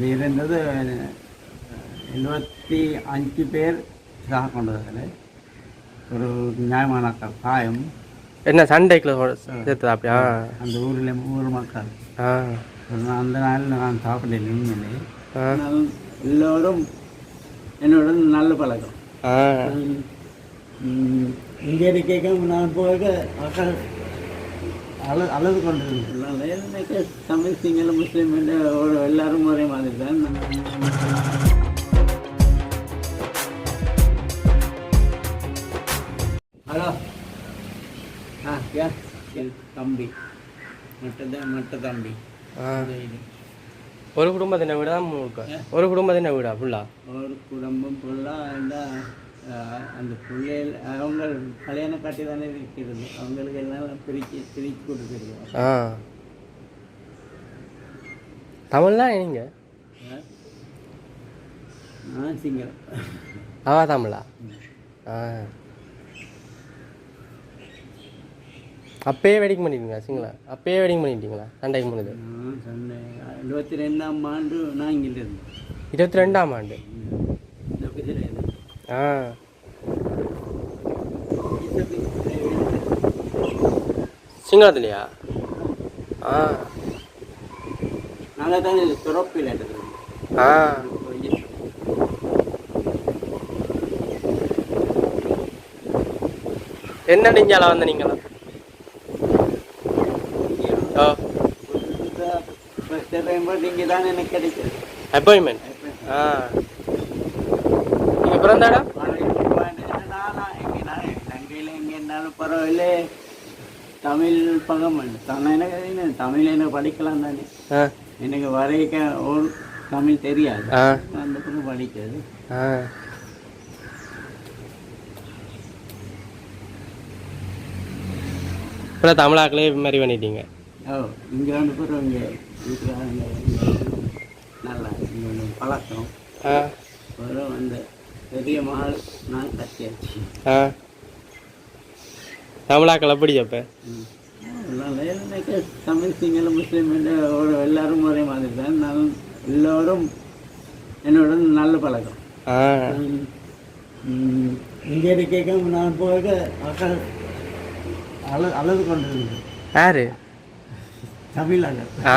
വീരുന്നത് എഴുപത്തി അഞ്ച് പേർ കൊണ്ടതിൽ ഒരു ന്യായമാണക്കൾ പ്രായം என்ன சண்டைக்குள்ள சேர்த்ததா அப்படியா அந்த ஊரில் ஊர் மக்கள் ஆ நான் அந்த நாளில் நான் சாப்பிடல உண்மையிலே ஆ ஆனால் எல்லோரும் என்னோட நல்ல பழக்கம் ஆ இங்கே இருக்க நான் போக மக்கள் அழு அழுது கொண்டிருந்தாங்க எனக்கு தமிழ் சிங்கள முஸ்லீம் எல்லாரும் ஒரே மாதிரி தான். ஹலோ. ஆ யார் என் தம்பி. மட்டும்தான் மட்ட தம்பி. ஒரு குடும்பத்தின வீடு ஒரு குடும்பத்தின வீடா ஃபுல்லா ஒரு குடும்பம் ஃபுல்லாக இருந்தால் அந்த பிள்ளைகள் அவங்க கல்யாணம் கட்டி தானே இருக்கிறது அவங்களுக்கு எல்லாம் பிரித்து பிரித்து கொடுத்துருக்கோம் ஆ. தமிழ்லாம் நீங்கள் நான் சிங்களம். அவா தமிழா? ஆ. அப்பயே வெடிங் பண்ணிட்டீங்களா சிங்களா? அப்பயே வெடிங் பண்ணிட்டீங்களா? நான் சொன்னேன் எழுபத்தி ரெண்டாம் ஆண்டு நான் இங்கே இருந்தேன் இருபத்தி ரெண்டாம் ஆண்டு. ஆ. சிங்களத்துலையா ஆ. நாங்கள் தானே துறப்பில் ஆ. என்ன நெஞ்சால வந்த நீங்களா ஓ இங்கே தான் எனக்கு கிடைச்சது. அப்பாயின்மெண்ட் ஆ. நீங்கள் பிறந்த இடம் பரவாயில்ல தமிழ் பகம் தமிழ் எனக்கு தமிழ் எனக்கு படிக்கலாம் தானே எனக்கு வரைக்க தமிழ் தெரியாது அந்த பக்கம் படிக்காது இப்போ தமிழாக்களே மாதிரி பண்ணிட்டீங்க ஓ இங்கே வந்து பிறகு இங்கே வீட்டுக்காரங்க நல்லா பழக்கம் அந்த பெரிய மகள் நான் கட்டியாச்சு. ஆ. தமிழாக்கள் எப்படி அப்போ? தமிழ் சிங்கள முஸ்லீம் எல்லாரும் ஒரே மாதிரி தான். நான் எல்லோரும் என்னோட நல்ல பழக்கம். இங்கே இருக்க நான் போக மக்கள் அழு அழுது கொண்டிருந்தேன் யாரு? தமிழக ஆ.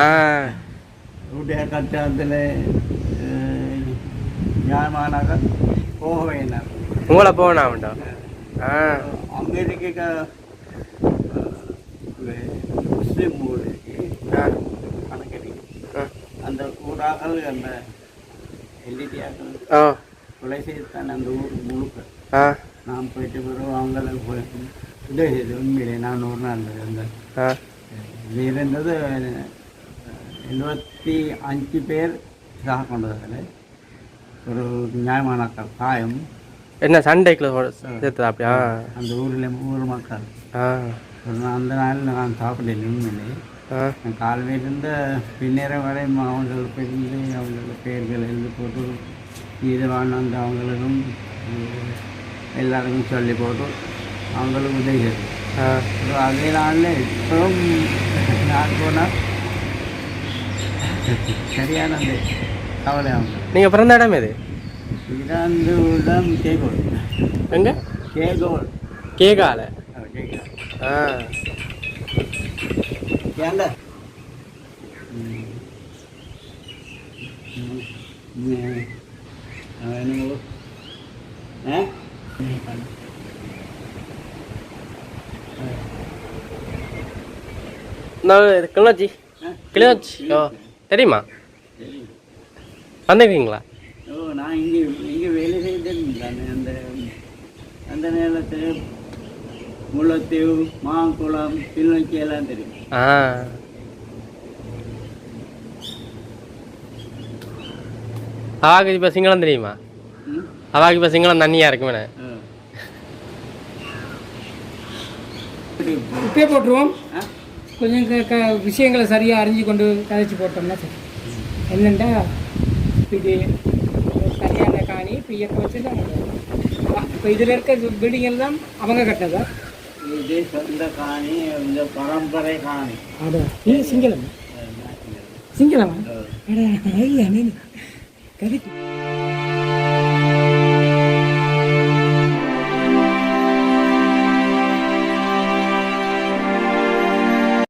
உடைய கட்டாயத்தில் நியாயமானாக போக வேண்டாம் உங்களை போனா வேண்டாம் ஆ. அங்கே இருக்க முஸ்லீம் ஊர் இருக்கு ஆ. கணக்கடி ஆ. அந்த ஊராக்கள் அந்த எல்டிடியாக்கள் கொலை செய்து தான் அந்த ஊர் முழுக்க. நான் போயிட்டு பிறகு அவங்களுக்கு போய் உதவி செய்து உண்மையிலே நான் ஒரு நாள் இருந்தேன் இருந்தது எழுபத்தி அஞ்சு பேர் சாக கொண்டதில் ஒரு நியாயமானாக்கள் காயம் என்ன சண்டைக்குள்ள சேர்த்ததா அப்படியா அந்த ஊரில் ஊர் மக்கள் அந்த நாளில் நான் சாப்பிடல உண்மையிலே காலையிலிருந்து பின்னேரம் வரை அவங்களுக்கு இருந்து அவங்களோட பெயர்கள் எழுதி போட்டு இது வாழ்ந்து அவங்களுக்கும் எல்லாருக்கும் சொல்லி போட்டு அவங்களுக்கு உதவி அதே நாளில் இப்பவும் நான் போனால் சரியான அந்த கவலை அவங்க நீங்கள் பிறந்த இடம் எது? இதாந்து தான் கேகோல். எங்க? கேகோல். கேகால. கேட்கலாம் ஆ. ஏண்டா என்னங்க ஆ இந்த கிளிநொச்சி. கிளிநொச்சி. ஓ தெரியுமா? வந்துருக்கீங்களா? ஓ நான் இங்கே இங்கே வேலை செய்திருந்தேன் அந்த அந்த நேரத்தில் முல்லைத்தீவு மாங்குளம் கிளிநொச்சி எல்லாம் தெரியும். ஆ. அவாக்கு இப்போ சிங்களம் தெரியுமா? அவாக்கு இப்போ சிங்களம் தண்ணியாக இருக்குமே. இப்பே போட்டுருவோம்? கொஞ்சம் க க விஷயங்களை சரியாக அறிஞ்சு கொண்டு கதைச்சு போட்டோம்னா சரி. என்னென்னா இது கல்யாண காணி இப்போ இயக்க வச்சு தான் இப்போ இதில் இருக்க பில்டிங் எல்லாம் அவங்க கட்டதா இது சொந்த காணி இந்த பரம்பரை காணி. அதான் இது சிங்களம்? சிங்களமா? கதைக்கு